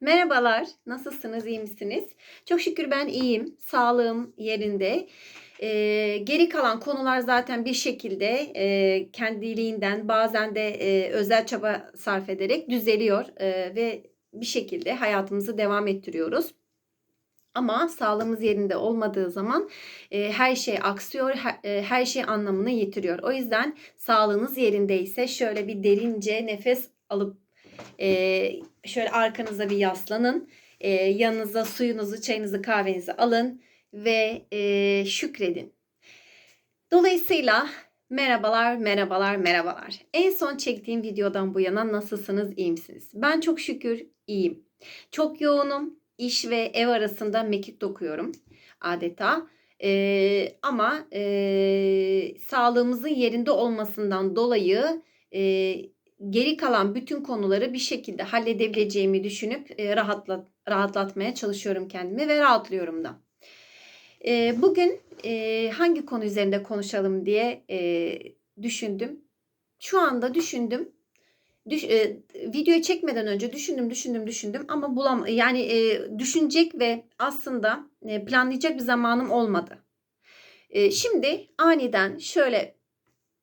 Merhabalar, nasılsınız, iyi misiniz? Çok şükür ben iyiyim, sağlığım yerinde. Ee, geri kalan konular zaten bir şekilde e, kendiliğinden bazen de e, özel çaba sarf ederek düzeliyor e, ve bir şekilde hayatımızı devam ettiriyoruz. Ama sağlığımız yerinde olmadığı zaman e, her şey aksıyor, her, e, her şey anlamını yitiriyor. O yüzden sağlığınız yerindeyse şöyle bir derince nefes alıp e, şöyle arkanıza bir yaslanın. E, yanınıza suyunuzu, çayınızı, kahvenizi alın ve e, şükredin. Dolayısıyla merhabalar, merhabalar, merhabalar. En son çektiğim videodan bu yana nasılsınız, iyi misiniz? Ben çok şükür iyiyim. Çok yoğunum. İş ve ev arasında mekik dokuyorum adeta. E, ama e, sağlığımızın yerinde olmasından dolayı e, geri kalan bütün konuları bir şekilde halledebileceğimi düşünüp e, rahatlat, rahatlatmaya çalışıyorum kendimi ve rahatlıyorum da. E, bugün e, hangi konu üzerinde konuşalım diye e, düşündüm. Şu anda düşündüm. Düş, e, videoyu çekmeden önce düşündüm, düşündüm, düşündüm ama bulam yani e, düşünecek ve aslında e, planlayacak bir zamanım olmadı. E, şimdi aniden şöyle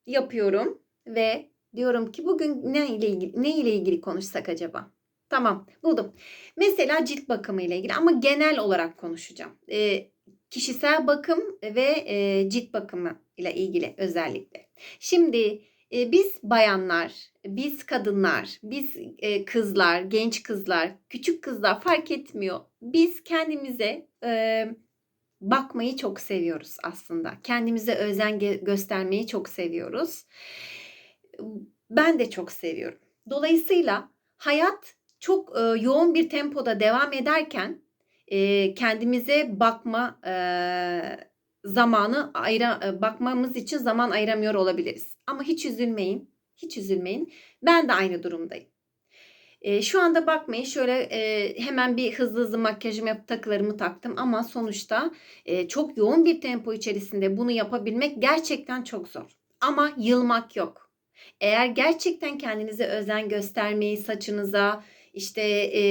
yapıyorum ve diyorum ki bugün ne ile ilgili ne ile ilgili konuşsak acaba? Tamam, buldum. Mesela cilt bakımı ile ilgili ama genel olarak konuşacağım. E, kişisel bakım ve e, cilt bakımı ile ilgili özellikle. Şimdi e, biz bayanlar, biz kadınlar, biz e, kızlar, genç kızlar, küçük kızlar fark etmiyor. Biz kendimize e, bakmayı çok seviyoruz aslında. Kendimize özen göstermeyi çok seviyoruz. Ben de çok seviyorum. Dolayısıyla hayat çok e, yoğun bir tempoda devam ederken e, kendimize bakma e, zamanı ayıra, e, bakmamız için zaman ayıramıyor olabiliriz. Ama hiç üzülmeyin, hiç üzülmeyin. Ben de aynı durumdayım. E, şu anda bakmayın şöyle e, hemen bir hızlı hızlı makyajımı yapıp takılarımı taktım ama sonuçta e, çok yoğun bir tempo içerisinde bunu yapabilmek gerçekten çok zor. Ama yılmak yok. Eğer gerçekten kendinize özen göstermeyi saçınıza, işte e,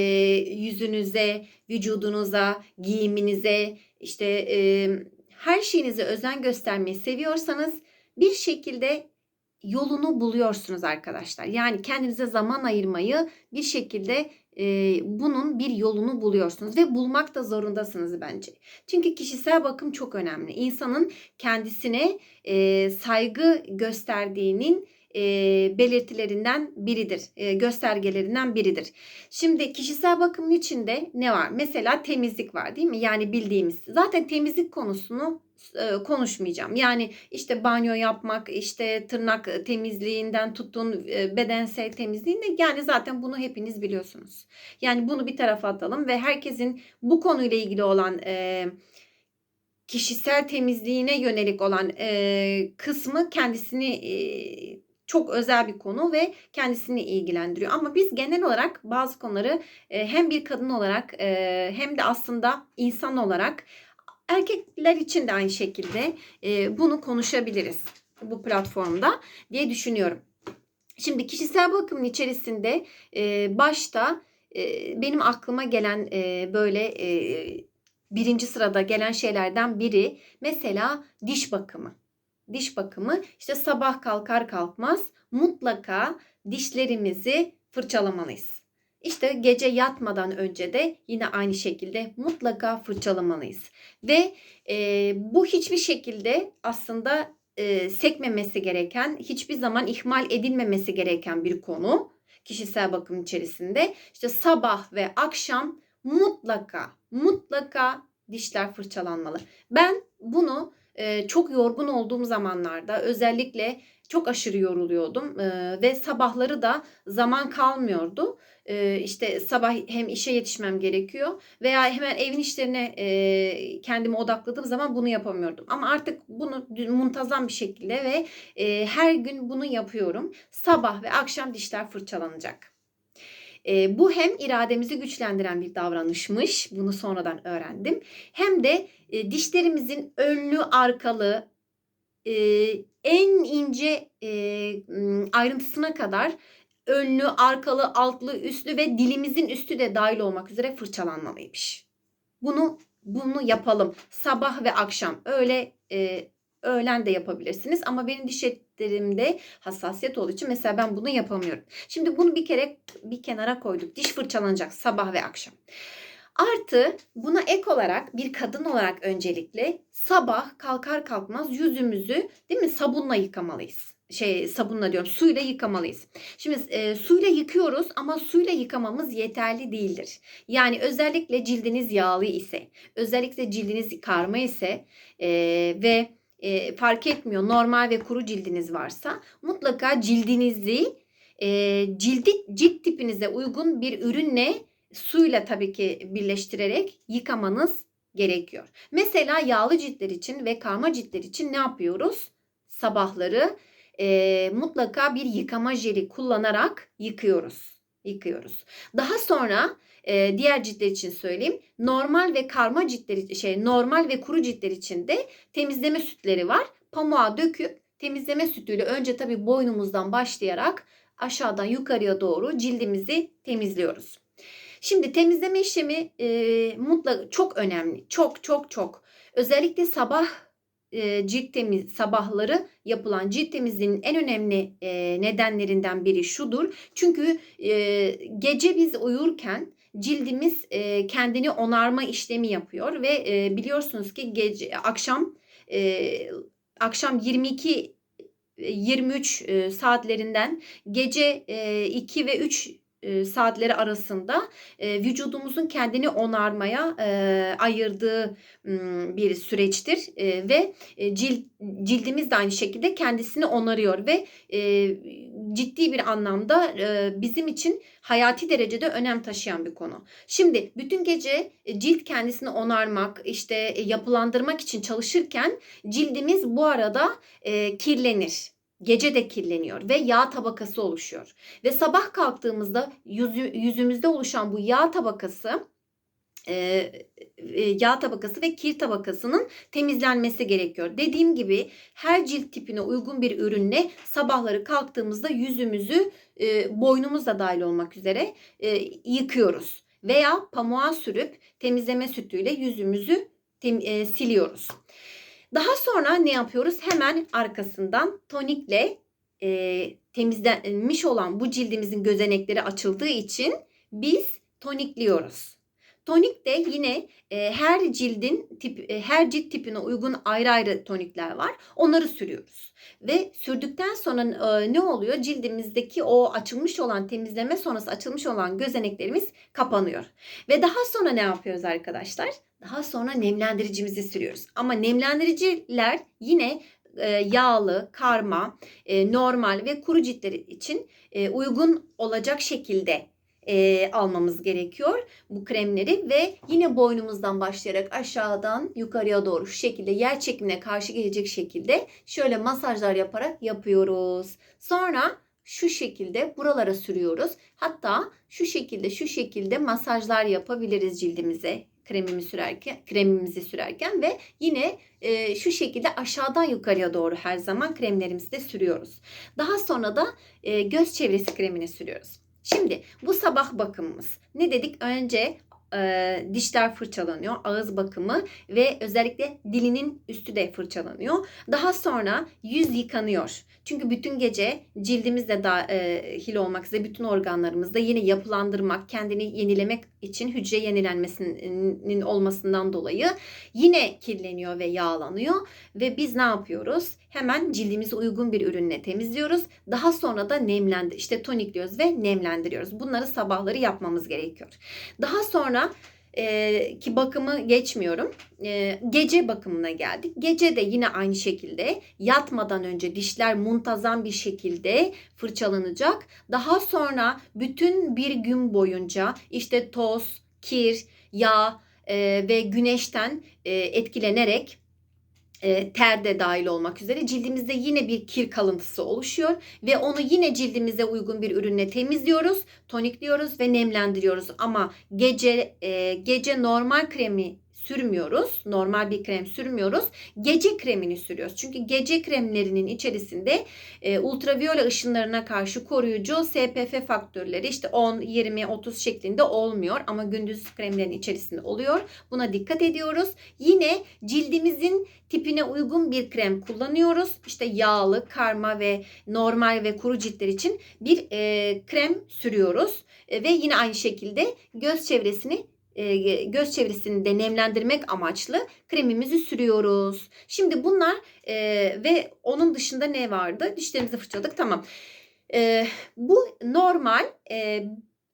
yüzünüze, vücudunuza, giyiminize, işte e, her şeyinize özen göstermeyi seviyorsanız bir şekilde yolunu buluyorsunuz arkadaşlar. Yani kendinize zaman ayırmayı bir şekilde e, bunun bir yolunu buluyorsunuz ve bulmak da zorundasınız bence. Çünkü kişisel bakım çok önemli. İnsanın kendisine e, saygı gösterdiğinin e, belirtilerinden biridir, e, göstergelerinden biridir. Şimdi kişisel bakımın içinde ne var? Mesela temizlik var değil mi? Yani bildiğimiz. Zaten temizlik konusunu e, konuşmayacağım. Yani işte banyo yapmak, işte tırnak temizliğinden tutun e, bedensel temizliğinde yani zaten bunu hepiniz biliyorsunuz. Yani bunu bir tarafa atalım ve herkesin bu konuyla ilgili olan kişisel temizliğine yönelik olan kısmı kendisini çok özel bir konu ve kendisini ilgilendiriyor. Ama biz genel olarak bazı konuları e, hem bir kadın olarak e, hem de aslında insan olarak erkekler için de aynı şekilde e, bunu konuşabiliriz bu platformda diye düşünüyorum. Şimdi kişisel bakımın içerisinde başta benim aklıma gelen böyle birinci sırada gelen şeylerden biri mesela diş bakımı diş bakımı işte sabah kalkar kalkmaz mutlaka dişlerimizi fırçalamalıyız. İşte gece yatmadan önce de yine aynı şekilde mutlaka fırçalamalıyız. Ve e, bu hiçbir şekilde aslında e, sekmemesi gereken, hiçbir zaman ihmal edilmemesi gereken bir konu kişisel bakım içerisinde. İşte sabah ve akşam mutlaka mutlaka dişler fırçalanmalı. Ben bunu çok yorgun olduğum zamanlarda özellikle çok aşırı yoruluyordum ve sabahları da zaman kalmıyordu. İşte sabah hem işe yetişmem gerekiyor veya hemen evin işlerine kendimi odakladığım zaman bunu yapamıyordum. Ama artık bunu muntazam bir şekilde ve her gün bunu yapıyorum. Sabah ve akşam dişler fırçalanacak. E, bu hem irademizi güçlendiren bir davranışmış. Bunu sonradan öğrendim. Hem de e, dişlerimizin önlü arkalı e, en ince e, ayrıntısına kadar önlü, arkalı, altlı, üstlü ve dilimizin üstü de dahil olmak üzere fırçalanmalıymış. Bunu bunu yapalım. Sabah ve akşam. Öyle e, öğlen de yapabilirsiniz ama benim diş etlerimde hassasiyet olduğu için mesela ben bunu yapamıyorum. Şimdi bunu bir kere bir kenara koyduk. Diş fırçalanacak sabah ve akşam. Artı buna ek olarak bir kadın olarak öncelikle sabah kalkar kalkmaz yüzümüzü değil mi sabunla yıkamalıyız. Şey sabunla diyorum suyla yıkamalıyız. Şimdi e, suyla yıkıyoruz ama suyla yıkamamız yeterli değildir. Yani özellikle cildiniz yağlı ise, özellikle cildiniz karma ise e, ve e, fark etmiyor normal ve kuru cildiniz varsa mutlaka cildinizi e, cildi cilt tipinize uygun bir ürünle suyla tabii ki birleştirerek yıkamanız gerekiyor. Mesela yağlı ciltler için ve karma ciltler için ne yapıyoruz? Sabahları e, mutlaka bir yıkama jeli kullanarak yıkıyoruz. Yıkıyoruz. Daha sonra e, diğer ciltler için söyleyeyim. Normal ve karma ciltler şey normal ve kuru ciltler için de temizleme sütleri var. Pamuğa döküp temizleme sütüyle önce tabii boynumuzdan başlayarak aşağıdan yukarıya doğru cildimizi temizliyoruz. Şimdi temizleme işlemi e, mutlaka çok önemli. Çok çok çok. Özellikle sabah e, cilt temiz sabahları yapılan cilt temizliğinin en önemli e, nedenlerinden biri şudur. Çünkü e, gece biz uyurken cildimiz e, kendini onarma işlemi yapıyor ve e, biliyorsunuz ki gece akşam e, akşam 22 23 e, saatlerinden gece e, 2 ve 3 e, saatleri arasında e, vücudumuzun kendini onarmaya e, ayırdığı bir süreçtir ve cilt cildimiz de aynı şekilde kendisini onarıyor ve ciddi bir anlamda bizim için hayati derecede önem taşıyan bir konu. Şimdi bütün gece cilt kendisini onarmak, işte yapılandırmak için çalışırken cildimiz bu arada kirlenir Gece de kirleniyor ve yağ tabakası oluşuyor. Ve sabah kalktığımızda yüzü, yüzümüzde oluşan bu yağ tabakası e, e, yağ tabakası ve kir tabakasının temizlenmesi gerekiyor. Dediğim gibi her cilt tipine uygun bir ürünle sabahları kalktığımızda yüzümüzü e, boynumuz da dahil olmak üzere e, yıkıyoruz. Veya pamuğa sürüp temizleme sütüyle yüzümüzü tem, e, siliyoruz. Daha sonra ne yapıyoruz? Hemen arkasından tonikle e, temizlenmiş olan bu cildimizin gözenekleri açıldığı için biz tonikliyoruz. Tonik de yine e, her cildin tip e, her cilt tipine uygun ayrı ayrı tonikler var. Onları sürüyoruz. Ve sürdükten sonra e, ne oluyor? Cildimizdeki o açılmış olan temizleme sonrası açılmış olan gözeneklerimiz kapanıyor. Ve daha sonra ne yapıyoruz arkadaşlar? Daha sonra nemlendiricimizi sürüyoruz. Ama nemlendiriciler yine e, yağlı, karma, e, normal ve kuru ciltler için e, uygun olacak şekilde e, almamız gerekiyor bu kremleri ve yine boynumuzdan başlayarak aşağıdan yukarıya doğru şu şekilde yer çekimine karşı gelecek şekilde şöyle masajlar yaparak yapıyoruz. Sonra şu şekilde buralara sürüyoruz. Hatta şu şekilde şu şekilde masajlar yapabiliriz cildimize kremimi sürerken kremimizi sürerken ve yine e, şu şekilde aşağıdan yukarıya doğru her zaman kremlerimizi de sürüyoruz. Daha sonra da e, göz çevresi kremini sürüyoruz. Şimdi bu sabah bakımımız. Ne dedik? Önce e, dişler fırçalanıyor, ağız bakımı ve özellikle dilinin üstü de fırçalanıyor. Daha sonra yüz yıkanıyor. Çünkü bütün gece cildimizde dahil e, olmak üzere bütün organlarımızda yine yapılandırmak, kendini yenilemek için hücre yenilenmesinin olmasından dolayı yine kirleniyor ve yağlanıyor. Ve biz ne yapıyoruz? Hemen cildimize uygun bir ürünle temizliyoruz. Daha sonra da nemlendir, işte tonikliyoruz ve nemlendiriyoruz. Bunları sabahları yapmamız gerekiyor. Daha sonra e, ki bakımı geçmiyorum. E, gece bakımına geldik. Gece de yine aynı şekilde yatmadan önce dişler muntazam bir şekilde fırçalanacak. Daha sonra bütün bir gün boyunca işte toz, kir, yağ e, ve güneşten e, etkilenerek e, ter de dahil olmak üzere cildimizde yine bir kir kalıntısı oluşuyor ve onu yine cildimize uygun bir ürünle temizliyoruz, tonikliyoruz ve nemlendiriyoruz. Ama gece e, gece normal kremi sürmüyoruz. Normal bir krem sürmüyoruz. Gece kremini sürüyoruz. Çünkü gece kremlerinin içerisinde e, ultraviyole ışınlarına karşı koruyucu SPF faktörleri işte 10, 20, 30 şeklinde olmuyor ama gündüz kremlerin içerisinde oluyor. Buna dikkat ediyoruz. Yine cildimizin tipine uygun bir krem kullanıyoruz. İşte yağlı, karma ve normal ve kuru ciltler için bir e, krem sürüyoruz. E, ve yine aynı şekilde göz çevresini göz çevresini de nemlendirmek amaçlı kremimizi sürüyoruz. Şimdi bunlar e, ve onun dışında ne vardı? Dişlerimizi fırçaladık tamam. E, bu normal e,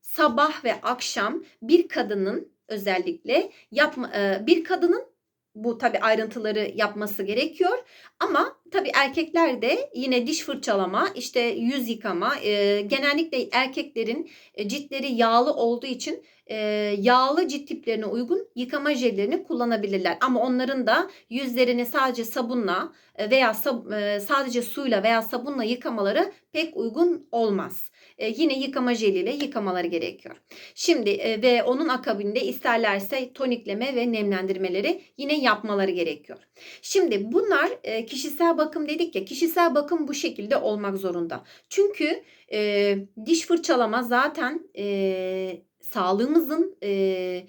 sabah ve akşam bir kadının özellikle yapma e, bir kadının bu tabi ayrıntıları yapması gerekiyor. Ama tabi erkekler de yine diş fırçalama, işte yüz yıkama, e, genellikle erkeklerin e, ciltleri yağlı olduğu için e, yağlı cilt tiplerine uygun yıkama jellerini kullanabilirler. Ama onların da yüzlerini sadece sabunla e, veya sab, e, sadece suyla veya sabunla yıkamaları pek uygun olmaz. E, yine yıkama jeliyle yıkamaları gerekiyor. Şimdi e, ve onun akabinde isterlerse tonikleme ve nemlendirmeleri yine yapmaları gerekiyor. Şimdi bunlar e, kişisel bakım dedik ya kişisel bakım bu şekilde olmak zorunda. Çünkü e, diş fırçalama zaten e, sağlığımızın e,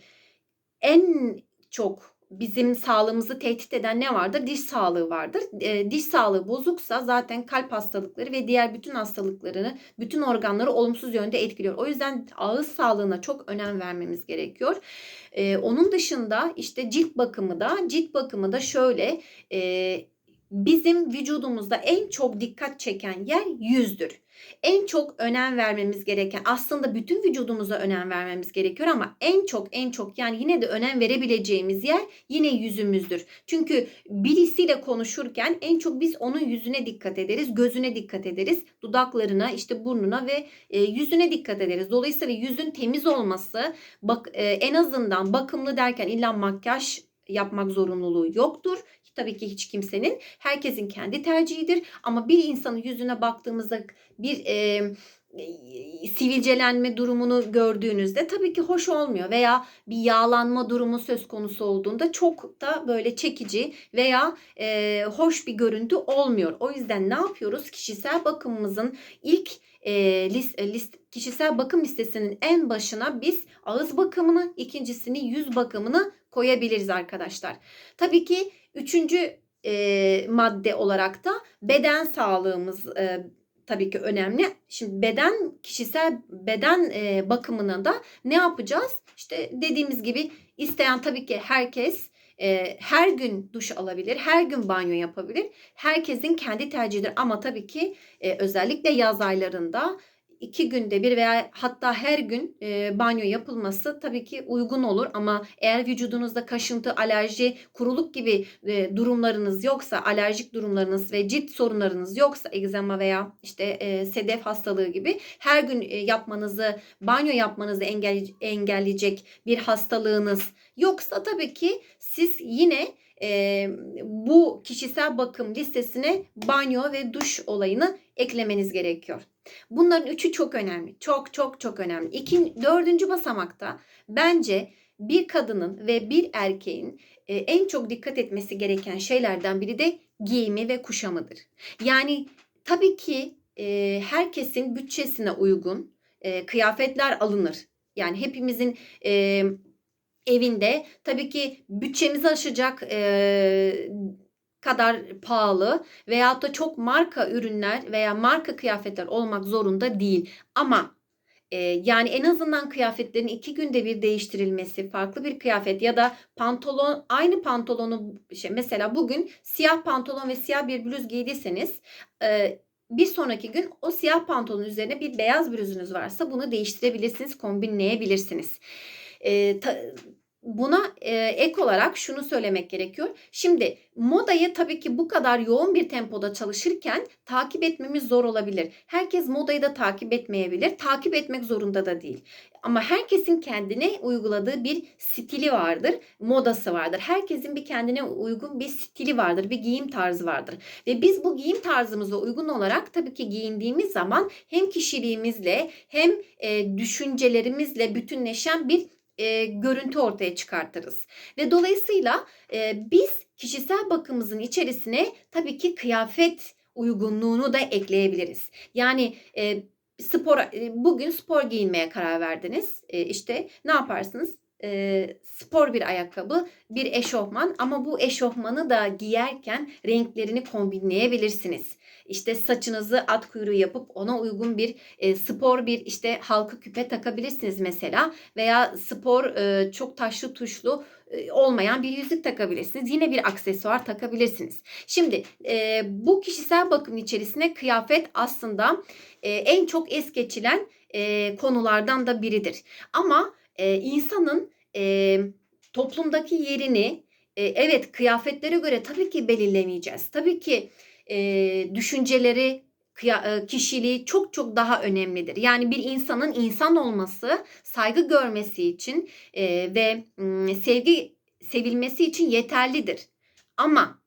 en çok bizim sağlığımızı tehdit eden ne vardır? Diş sağlığı vardır. E, diş sağlığı bozuksa zaten kalp hastalıkları ve diğer bütün hastalıklarını, bütün organları olumsuz yönde etkiliyor. O yüzden ağız sağlığına çok önem vermemiz gerekiyor. E, onun dışında işte cilt bakımı da, cilt bakımı da şöyle e, bizim vücudumuzda en çok dikkat çeken yer yüzdür. En çok önem vermemiz gereken aslında bütün vücudumuza önem vermemiz gerekiyor ama en çok en çok yani yine de önem verebileceğimiz yer yine yüzümüzdür. Çünkü birisiyle konuşurken en çok biz onun yüzüne dikkat ederiz, gözüne dikkat ederiz, dudaklarına, işte burnuna ve e, yüzüne dikkat ederiz. Dolayısıyla yüzün temiz olması bak e, en azından bakımlı derken illa makyaj yapmak zorunluluğu yoktur tabii ki hiç kimsenin. Herkesin kendi tercihidir. Ama bir insanın yüzüne baktığımızda bir e, sivilcelenme durumunu gördüğünüzde tabii ki hoş olmuyor veya bir yağlanma durumu söz konusu olduğunda çok da böyle çekici veya e, hoş bir görüntü olmuyor. O yüzden ne yapıyoruz? Kişisel bakımımızın ilk e, list, list kişisel bakım listesinin en başına biz ağız bakımını, ikincisini yüz bakımını koyabiliriz arkadaşlar. Tabii ki üçüncü e, madde olarak da beden sağlığımız e, tabii ki önemli. Şimdi beden kişisel beden e, bakımına da ne yapacağız? İşte dediğimiz gibi isteyen tabii ki herkes e, her gün duş alabilir, her gün banyo yapabilir. Herkesin kendi tercihidir ama tabii ki e, özellikle yaz aylarında iki günde bir veya hatta her gün e, banyo yapılması tabii ki uygun olur ama eğer vücudunuzda kaşıntı, alerji, kuruluk gibi e, durumlarınız yoksa, alerjik durumlarınız ve cilt sorunlarınız yoksa, egzama veya işte e, sedef hastalığı gibi her gün e, yapmanızı, banyo yapmanızı engel, engelleyecek bir hastalığınız yoksa tabii ki siz yine e, bu kişisel bakım listesine banyo ve duş olayını eklemeniz gerekiyor. Bunların üçü çok önemli. Çok çok çok önemli. İkin, dördüncü basamakta bence bir kadının ve bir erkeğin e, en çok dikkat etmesi gereken şeylerden biri de giyimi ve kuşamıdır. Yani tabii ki e, herkesin bütçesine uygun e, kıyafetler alınır. Yani hepimizin e, evinde tabii ki bütçemizi aşacak e, kadar pahalı veyahut da çok marka ürünler veya marka kıyafetler olmak zorunda değil. Ama e, yani en azından kıyafetlerin iki günde bir değiştirilmesi, farklı bir kıyafet ya da pantolon aynı pantolonu şey mesela bugün siyah pantolon ve siyah bir bluz giydiyseniz e, bir sonraki gün o siyah pantolonun üzerine bir beyaz bluzunuz varsa bunu değiştirebilirsiniz, kombinleyebilirsiniz. E, ta, buna e, ek olarak şunu söylemek gerekiyor. Şimdi modayı tabii ki bu kadar yoğun bir tempoda çalışırken takip etmemiz zor olabilir. Herkes modayı da takip etmeyebilir. Takip etmek zorunda da değil. Ama herkesin kendine uyguladığı bir stili vardır, modası vardır. Herkesin bir kendine uygun bir stili vardır, bir giyim tarzı vardır. Ve biz bu giyim tarzımıza uygun olarak tabii ki giyindiğimiz zaman hem kişiliğimizle hem e, düşüncelerimizle bütünleşen bir e, görüntü ortaya çıkartırız. Ve dolayısıyla e, biz kişisel bakımımızın içerisine tabii ki kıyafet uygunluğunu da ekleyebiliriz. Yani e, spor e, bugün spor giyinmeye karar verdiniz. E, işte ne yaparsınız? E, spor bir ayakkabı, bir eşofman ama bu eşofmanı da giyerken renklerini kombinleyebilirsiniz. İşte saçınızı at kuyruğu yapıp ona uygun bir e, spor bir işte halka küpe takabilirsiniz mesela veya spor e, çok taşlı tuşlu e, olmayan bir yüzük takabilirsiniz. Yine bir aksesuar takabilirsiniz. Şimdi e, bu kişisel bakım içerisine kıyafet aslında e, en çok es geçilen e, konulardan da biridir. Ama e, insanın e, toplumdaki yerini e, evet kıyafetlere göre tabii ki belirlemeyeceğiz. Tabii ki e, düşünceleri, e, kişiliği çok çok daha önemlidir. Yani bir insanın insan olması, saygı görmesi için e, ve m, sevgi sevilmesi için yeterlidir. Ama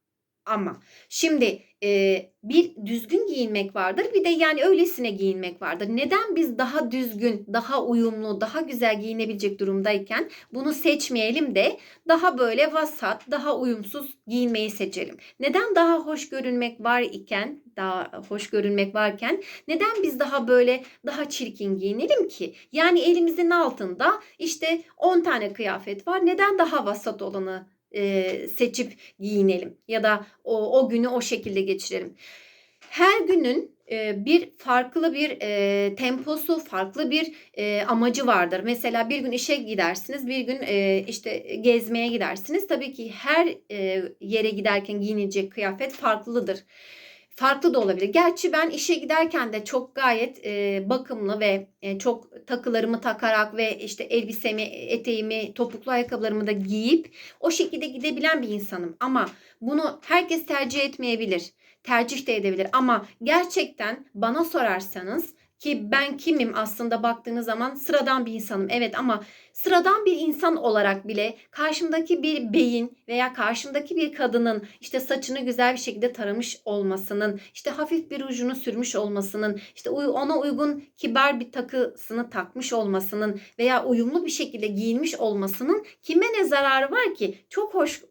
ama şimdi e, bir düzgün giyinmek vardır bir de yani öylesine giyinmek vardır. Neden biz daha düzgün, daha uyumlu, daha güzel giyinebilecek durumdayken bunu seçmeyelim de daha böyle vasat, daha uyumsuz giyinmeyi seçelim? Neden daha hoş görünmek var iken, daha hoş görünmek varken neden biz daha böyle daha çirkin giyinelim ki? Yani elimizin altında işte 10 tane kıyafet var. Neden daha vasat olanı e, seçip giyinelim ya da o, o günü o şekilde geçirelim. Her günün e, bir farklı bir e, temposu, farklı bir e, amacı vardır. Mesela bir gün işe gidersiniz, bir gün e, işte gezmeye gidersiniz. Tabii ki her e, yere giderken giyinilecek kıyafet farklıdır farklı da olabilir. Gerçi ben işe giderken de çok gayet e, bakımlı ve e, çok takılarımı takarak ve işte elbisemi, eteğimi, topuklu ayakkabılarımı da giyip o şekilde gidebilen bir insanım. Ama bunu herkes tercih etmeyebilir. Tercih de edebilir ama gerçekten bana sorarsanız ki ben kimim aslında baktığınız zaman sıradan bir insanım. Evet ama sıradan bir insan olarak bile karşımdaki bir beyin veya karşımdaki bir kadının işte saçını güzel bir şekilde taramış olmasının, işte hafif bir rujunu sürmüş olmasının, işte ona uygun kibar bir takısını takmış olmasının veya uyumlu bir şekilde giyinmiş olmasının kime ne zararı var ki? Çok hoş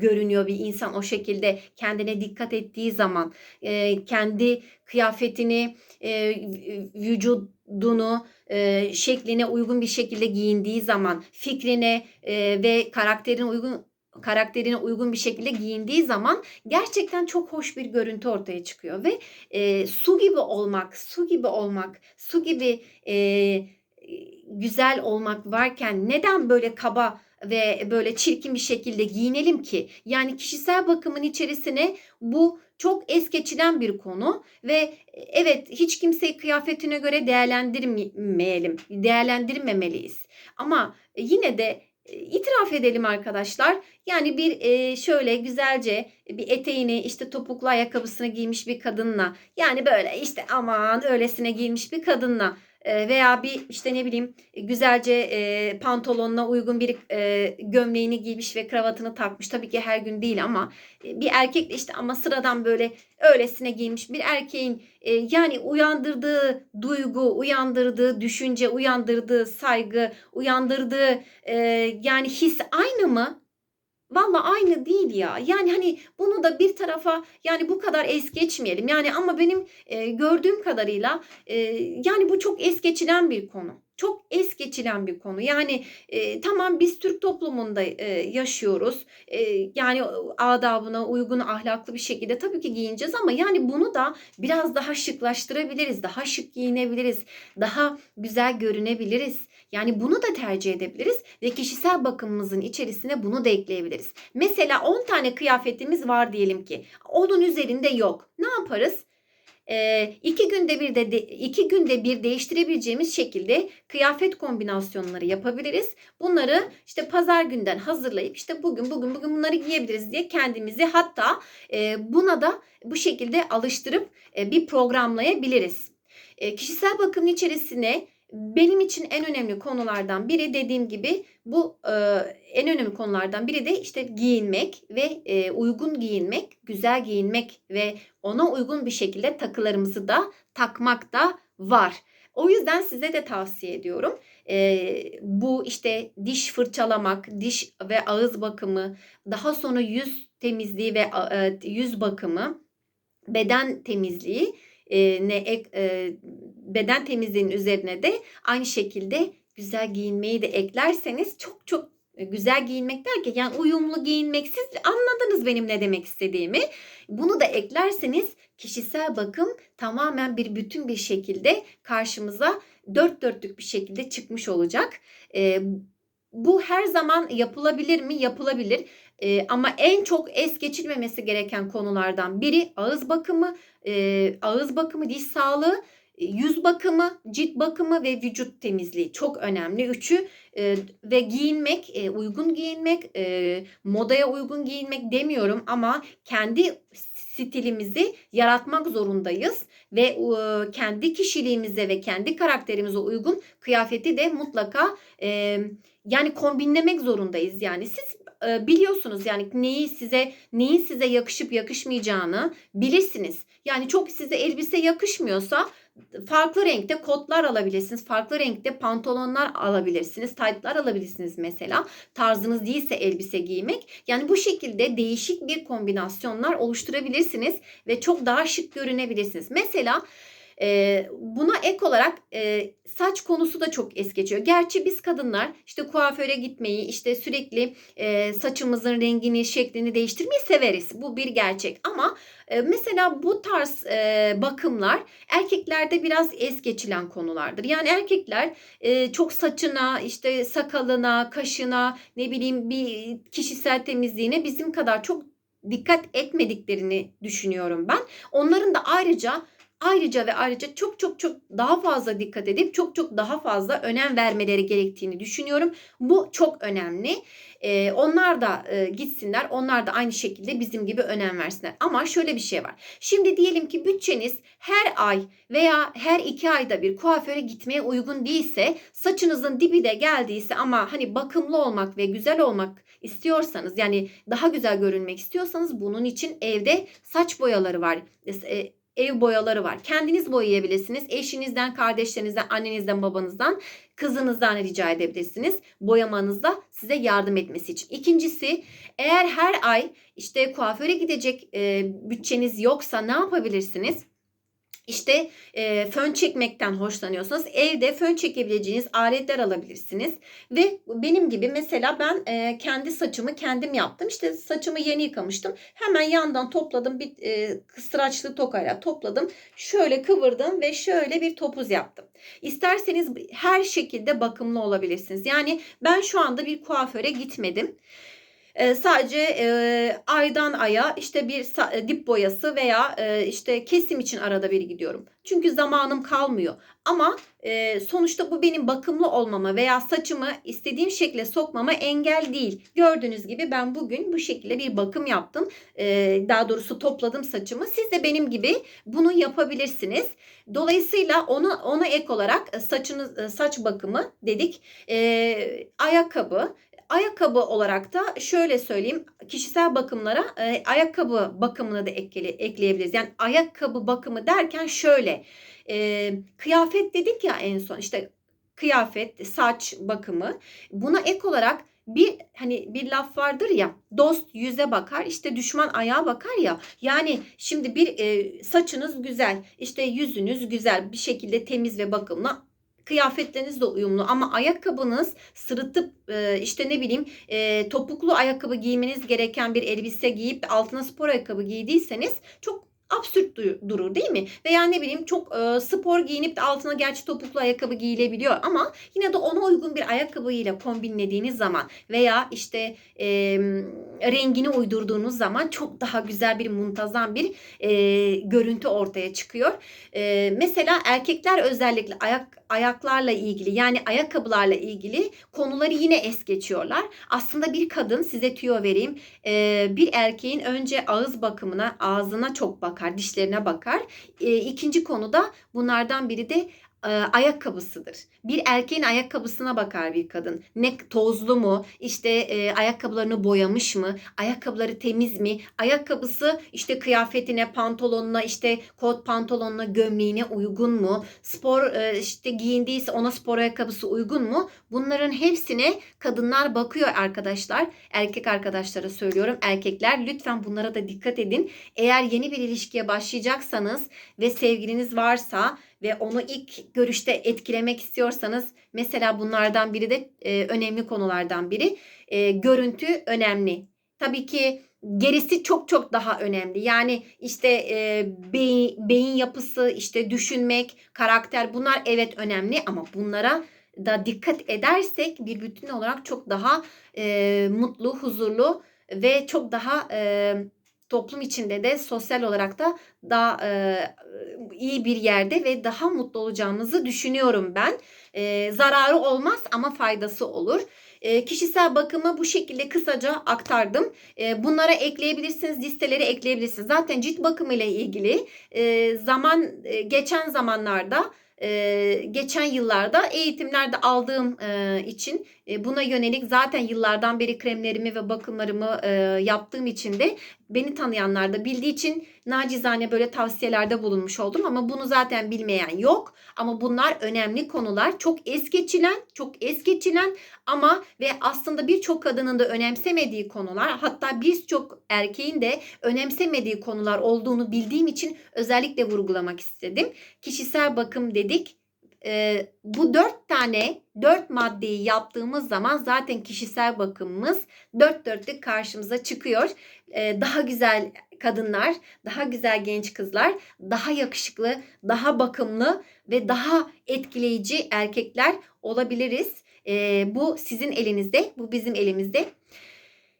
görünüyor bir insan o şekilde kendine dikkat ettiği zaman e, kendi kıyafetini e, vücudunu şekline uygun bir şekilde giyindiği zaman fikrine ve karakterine uygun karakterine uygun bir şekilde giyindiği zaman gerçekten çok hoş bir görüntü ortaya çıkıyor. Ve e, su gibi olmak, su gibi olmak, su gibi e, güzel olmak varken neden böyle kaba ve böyle çirkin bir şekilde giyinelim ki? Yani kişisel bakımın içerisine bu çok es geçilen bir konu ve evet hiç kimseyi kıyafetine göre değerlendirmeyelim, değerlendirmemeliyiz. Ama yine de itiraf edelim arkadaşlar. Yani bir şöyle güzelce bir eteğini işte topuklu ayakkabısını giymiş bir kadınla yani böyle işte aman öylesine giymiş bir kadınla veya bir işte ne bileyim güzelce e, pantolonuna uygun bir e, gömleğini giymiş ve kravatını takmış. Tabii ki her gün değil ama bir erkek işte ama sıradan böyle öylesine giymiş bir erkeğin e, yani uyandırdığı duygu, uyandırdığı düşünce, uyandırdığı saygı, uyandırdığı e, yani his aynı mı? Valla aynı değil ya. Yani hani bunu da bir tarafa yani bu kadar es geçmeyelim. Yani ama benim e, gördüğüm kadarıyla e, yani bu çok es geçilen bir konu. Çok es geçilen bir konu. Yani e, tamam biz Türk toplumunda e, yaşıyoruz. E, yani adabına uygun ahlaklı bir şekilde tabii ki giyineceğiz ama yani bunu da biraz daha şıklaştırabiliriz. Daha şık giyinebiliriz. Daha güzel görünebiliriz. Yani bunu da tercih edebiliriz ve kişisel bakımımızın içerisine bunu da ekleyebiliriz. Mesela 10 tane kıyafetimiz var diyelim ki. Onun üzerinde yok. Ne yaparız? e, iki günde bir de, de iki günde bir değiştirebileceğimiz şekilde kıyafet kombinasyonları yapabiliriz. Bunları işte pazar günden hazırlayıp işte bugün bugün bugün bunları giyebiliriz diye kendimizi hatta e, buna da bu şekilde alıştırıp e, bir programlayabiliriz. E, kişisel bakımın içerisine benim için en önemli konulardan biri dediğim gibi bu e, en önemli konulardan biri de işte giyinmek ve e, uygun giyinmek, güzel giyinmek ve ona uygun bir şekilde takılarımızı da takmak da var. O yüzden size de tavsiye ediyorum. e, bu işte diş fırçalamak, diş ve ağız bakımı, daha sonra yüz temizliği ve e, yüz bakımı, beden temizliği ne e, beden temizliğinin üzerine de aynı şekilde güzel giyinmeyi de eklerseniz çok çok güzel giyinmek derken yani uyumlu giyinmek siz anladınız benim ne demek istediğimi. Bunu da eklerseniz kişisel bakım tamamen bir bütün bir şekilde karşımıza dört dörtlük bir şekilde çıkmış olacak. E, bu her zaman yapılabilir mi? Yapılabilir. E, ama en çok es geçilmemesi gereken konulardan biri ağız bakımı, e, ağız bakımı, diş sağlığı, yüz bakımı, cilt bakımı ve vücut temizliği çok önemli. Üçü e, ve giyinmek, e, uygun giyinmek, e, modaya uygun giyinmek demiyorum ama kendi stilimizi yaratmak zorundayız ve e, kendi kişiliğimize ve kendi karakterimize uygun kıyafeti de mutlaka e, yani kombinlemek zorundayız. Yani siz e, biliyorsunuz yani neyi size neyin size yakışıp yakışmayacağını bilirsiniz. Yani çok size elbise yakışmıyorsa farklı renkte kotlar alabilirsiniz. Farklı renkte pantolonlar alabilirsiniz. Taytlar alabilirsiniz mesela. Tarzınız değilse elbise giymek. Yani bu şekilde değişik bir kombinasyonlar oluşturabilirsiniz ve çok daha şık görünebilirsiniz. Mesela e, buna ek olarak e, saç konusu da çok es geçiyor. Gerçi biz kadınlar işte kuaföre gitmeyi, işte sürekli e, saçımızın rengini, şeklini değiştirmeyi severiz. Bu bir gerçek. Ama e, mesela bu tarz e, bakımlar erkeklerde biraz es geçilen konulardır. Yani erkekler e, çok saçına, işte sakalına, kaşına, ne bileyim bir kişisel temizliğine bizim kadar çok dikkat etmediklerini düşünüyorum ben. Onların da ayrıca ayrıca ve ayrıca çok çok çok daha fazla dikkat edip çok çok daha fazla önem vermeleri gerektiğini düşünüyorum. Bu çok önemli. Ee, onlar da e, gitsinler. Onlar da aynı şekilde bizim gibi önem versinler. Ama şöyle bir şey var. Şimdi diyelim ki bütçeniz her ay veya her iki ayda bir kuaföre gitmeye uygun değilse saçınızın dibi de geldiyse ama hani bakımlı olmak ve güzel olmak istiyorsanız yani daha güzel görünmek istiyorsanız bunun için evde saç boyaları var. E, ev boyaları var. Kendiniz boyayabilirsiniz. Eşinizden, kardeşlerinizden, annenizden, babanızdan, kızınızdan rica edebilirsiniz. Boyamanızda size yardım etmesi için. İkincisi eğer her ay işte kuaföre gidecek e, bütçeniz yoksa ne yapabilirsiniz? İşte e, fön çekmekten hoşlanıyorsanız evde fön çekebileceğiniz aletler alabilirsiniz. Ve benim gibi mesela ben e, kendi saçımı kendim yaptım. İşte saçımı yeni yıkamıştım. Hemen yandan topladım bir e, kıstıraçlı tokayla topladım. Şöyle kıvırdım ve şöyle bir topuz yaptım. İsterseniz her şekilde bakımlı olabilirsiniz. Yani ben şu anda bir kuaföre gitmedim. E, sadece e, aydan aya işte bir e, dip boyası veya e, işte kesim için arada bir gidiyorum. Çünkü zamanım kalmıyor. Ama e, sonuçta bu benim bakımlı olmama veya saçımı istediğim şekle sokmama engel değil. Gördüğünüz gibi ben bugün bu şekilde bir bakım yaptım. E, daha doğrusu topladım saçımı. Siz de benim gibi bunu yapabilirsiniz. Dolayısıyla onu ona ek olarak saçınız saç bakımı dedik. E, ayakkabı ayakkabı olarak da şöyle söyleyeyim kişisel bakımlara e, ayakkabı bakımını da ekle, ekleyebiliriz. Yani ayakkabı bakımı derken şöyle e, kıyafet dedik ya en son işte kıyafet, saç bakımı buna ek olarak bir hani bir laf vardır ya dost yüze bakar işte düşman ayağa bakar ya yani şimdi bir e, saçınız güzel işte yüzünüz güzel bir şekilde temiz ve bakımlı kıyafetleriniz de uyumlu ama ayakkabınız sırıtıp e, işte ne bileyim e, topuklu ayakkabı giymeniz gereken bir elbise giyip altına spor ayakkabı giydiyseniz çok absürt durur değil mi? Veya ne bileyim çok e, spor giyinip de altına gerçi topuklu ayakkabı giyilebiliyor ama yine de ona uygun bir ayakkabıyla kombinlediğiniz zaman veya işte e, rengini uydurduğunuz zaman çok daha güzel bir muntazam bir e, görüntü ortaya çıkıyor. E, mesela erkekler özellikle ayak ayaklarla ilgili yani ayakkabılarla ilgili konuları yine es geçiyorlar. Aslında bir kadın size tüyo vereyim. E, bir erkeğin önce ağız bakımına ağzına çok bakar, dişlerine bakar. E, ikinci konuda bunlardan biri de e, ayakkabısıdır. Bir erkeğin ayakkabısına bakar bir kadın. Ne tozlu mu? İşte e, ayakkabılarını boyamış mı? Ayakkabıları temiz mi? Ayakkabısı işte kıyafetine, pantolonuna, işte kot pantolonuna, gömleğine uygun mu? Spor e, işte giyindiyse ona spor ayakkabısı uygun mu? Bunların hepsine kadınlar bakıyor arkadaşlar. Erkek arkadaşlara söylüyorum. Erkekler lütfen bunlara da dikkat edin. Eğer yeni bir ilişkiye başlayacaksanız ve sevgiliniz varsa ve onu ilk görüşte etkilemek istiyorsanız mesela bunlardan biri de e, önemli konulardan biri E, görüntü önemli. Tabii ki gerisi çok çok daha önemli. Yani işte e, beyin, beyin yapısı, işte düşünmek, karakter bunlar evet önemli ama bunlara da dikkat edersek bir bütün olarak çok daha e, mutlu, huzurlu ve çok daha e, toplum içinde de sosyal olarak da daha e, iyi bir yerde ve daha mutlu olacağımızı düşünüyorum ben. E, zararı olmaz ama faydası olur. E, kişisel bakımı bu şekilde kısaca aktardım. E, bunlara ekleyebilirsiniz, listelere ekleyebilirsiniz. Zaten cilt bakımı ile ilgili e, zaman e, geçen zamanlarda e, geçen yıllarda eğitimlerde aldığım e, için buna yönelik zaten yıllardan beri kremlerimi ve bakımlarımı e, yaptığım için de beni tanıyanlar da bildiği için nacizane böyle tavsiyelerde bulunmuş oldum ama bunu zaten bilmeyen yok. Ama bunlar önemli konular. Çok es geçilen, çok es geçilen ama ve aslında birçok kadının da önemsemediği konular. Hatta birçok erkeğin de önemsemediği konular olduğunu bildiğim için özellikle vurgulamak istedim. Kişisel bakım dedik. Ee, bu dört tane dört maddeyi yaptığımız zaman zaten kişisel bakımımız dört dörtlük karşımıza çıkıyor. Ee, daha güzel kadınlar, daha güzel genç kızlar, daha yakışıklı, daha bakımlı ve daha etkileyici erkekler olabiliriz. Ee, bu sizin elinizde, bu bizim elimizde.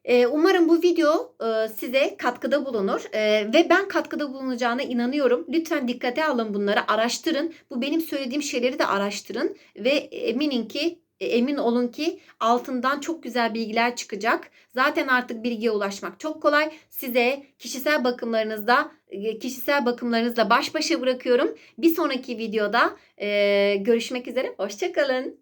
Ee, umarım bu video e, size katkıda bulunur Ee, ve ben katkıda bulunacağına inanıyorum. Lütfen dikkate alın bunları, araştırın. Bu benim söylediğim şeyleri de araştırın ve eminim ki e, emin olun ki altından çok güzel bilgiler çıkacak. Zaten artık bilgiye ulaşmak çok kolay. Size kişisel bakımlarınızda e, kişisel bakımlarınızla baş başa bırakıyorum. Bir sonraki videoda görüşmek üzere. Hoşçakalın.